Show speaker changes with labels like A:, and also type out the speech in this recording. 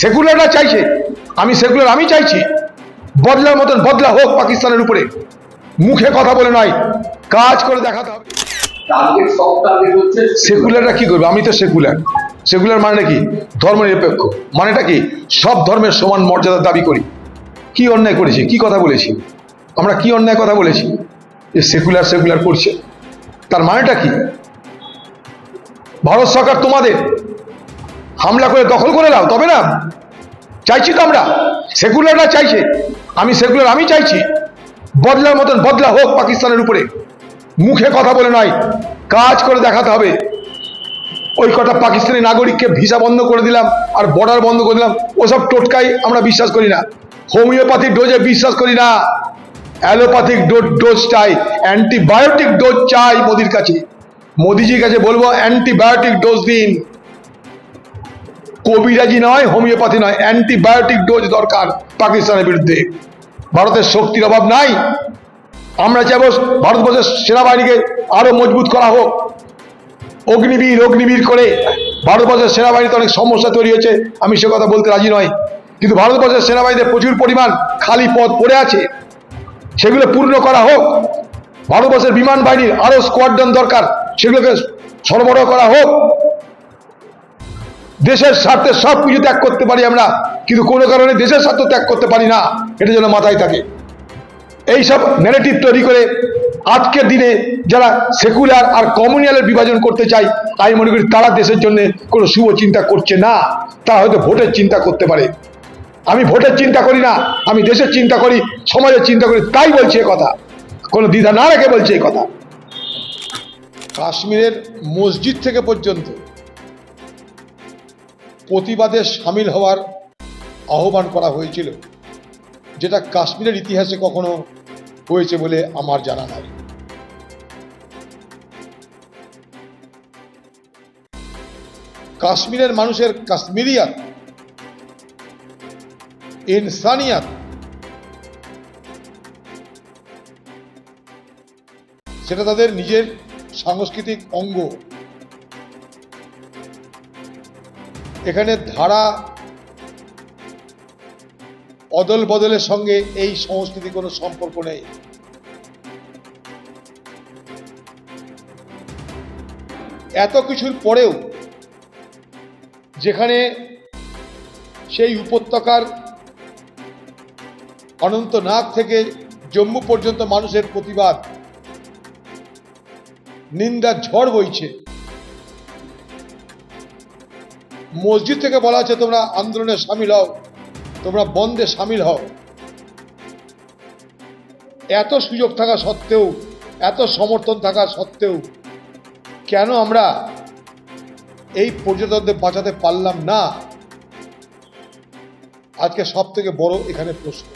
A: সেকুলাররা চাইছে। আমি সেকুলার আমি চাইছি। বদলার মতন বদলা হোক পাকিস্তানের উপরে। মুখে কথা বলে নয় কাজ করে দেখাতে হবে। সেকুলাররা কি করবে? আমি তো সেকুলার সেকুলার মানে কি? ধর্ম নিরপেক্ষ মানেটা কি? সব ধর্মের সমান মর্যাদার দাবি করি। কি অন্যায় করেছি? কি কথা বলেছি? আমরা কি অন্যায় কথা বলেছি? যে সেকুলার সেকুলার করছে। তার মানেটা কি? ভারত সরকার তোমাদের হামলা করে দখল করে দাও তবে না? চাইছি তো আমরা। সেকুলাররা চাইছে। আমি সেকুলার, আমি চাইছি। বদলার মতন বদলা হোক পাকিস্তানের উপরে। মুখে কথা বলে নয়, কাজ করে দেখাতে হবে। ওই কটা পাকিস্তানি নাগরিককে ভিসা বন্ধ করে দিলাম আর বর্ডার বন্ধ করে দিলাম। ওসব টোটকাই আমরা বিশ্বাস করি না। হোমিওপ্যাথিক ডোজে বিশ্বাস করি না। অ্যালোপ্যাথিক ডোজ চাই, অ্যান্টিবায়োটিক ডোজ চাই মোদির কাছে। মোদিজির কাছে বলব, অ্যান্টিবায়োটিক ডোজ দিন। কবিরাজি নয়, হোমিওপ্যাথি নয়, অ্যান্টিবায়োটিক ডোজ দরকার পাকিস্তানের বিরুদ্ধে। ভারতের শক্তির অভাব নাই। আমরা চাইব ভারতবর্ষের সেনাবাহিনীকে আরও মজবুত করা হোক। অগ্নিবীর অগ্নিবীর করে ভারতবর্ষের সেনাবাহিনীতে অনেক সমস্যা তৈরি হয়েছে। আমি সে কথা বলতে রাজি নয় কিন্তু ভারতবর্ষের সেনাবাহিনীতে প্রচুর পরিমাণ খালি পদ পড়ে আছে। সেগুলো পূর্ণ করা হোক। ভারতবর্ষের বিমান বাহিনীর আরও স্কোয়াড্রন দরকার। সেগুলোকে সরবরাহ করা হোক। দেশের স্বার্থে সব কিছু ত্যাগ করতে পারি আমরা, কিন্তু কোনো কারণে দেশের স্বার্থ ত্যাগ করতে পারি না, এটা যেন মাথায় থাকে। এইসব নেগেটিভ তৈরি করে আজকের দিনে যারা সেকুলার আর কমিউনিয়ালের বিভাজন করতে চায়, আমি মনে করি তারা দেশের জন্য কোনো শুভ চিন্তা করছে না, তারা হয়তো ভোটের চিন্তা করতে পারে। আমি ভোটের চিন্তা করি না, আমি দেশের চিন্তা করি, সমাজের চিন্তা করি, তাই বলছি কথা। কোনো দ্বিধা না রেখে বলছি কথা। কাশ্মীরের মসজিদ থেকে পর্যন্ত প্রতিবাদে সামিল হওয়ার আহ্বান করা হয়েছিল, যেটা কাশ্মীরের ইতিহাসে কখনো হয়েছে বলে আমার জানা নাই। কাশ্মীরের মানুষের কাশ্মীরিয়াত, ইনসানিয়াত, সেটা তাদের নিজের সাংস্কৃতিক অঙ্গ এখানে ধারা অদল বদলের সঙ্গে এই সংস্কৃতি কোনো সম্পর্ক নেই। এত কিছুর পরেও যেখানে সেই উপত্যকার অনন্তনাগ থেকে জম্মু পর্যন্ত মানুষের প্রতিবাদ, নিন্দা, ঝড় বইছে মসজিদ থেকে বলা আছে, তোমরা আন্দোলনে সামিল হও, তোমরা বন্ধে সামিল হও। এত সুযোগ থাকা সত্ত্বেও, এত সমর্থন থাকা সত্ত্বেও, কেন আমরা এই পর্যটকদের বাঁচাতে পারলাম না? আজকে সব থেকে বড় এখানে প্রশ্ন।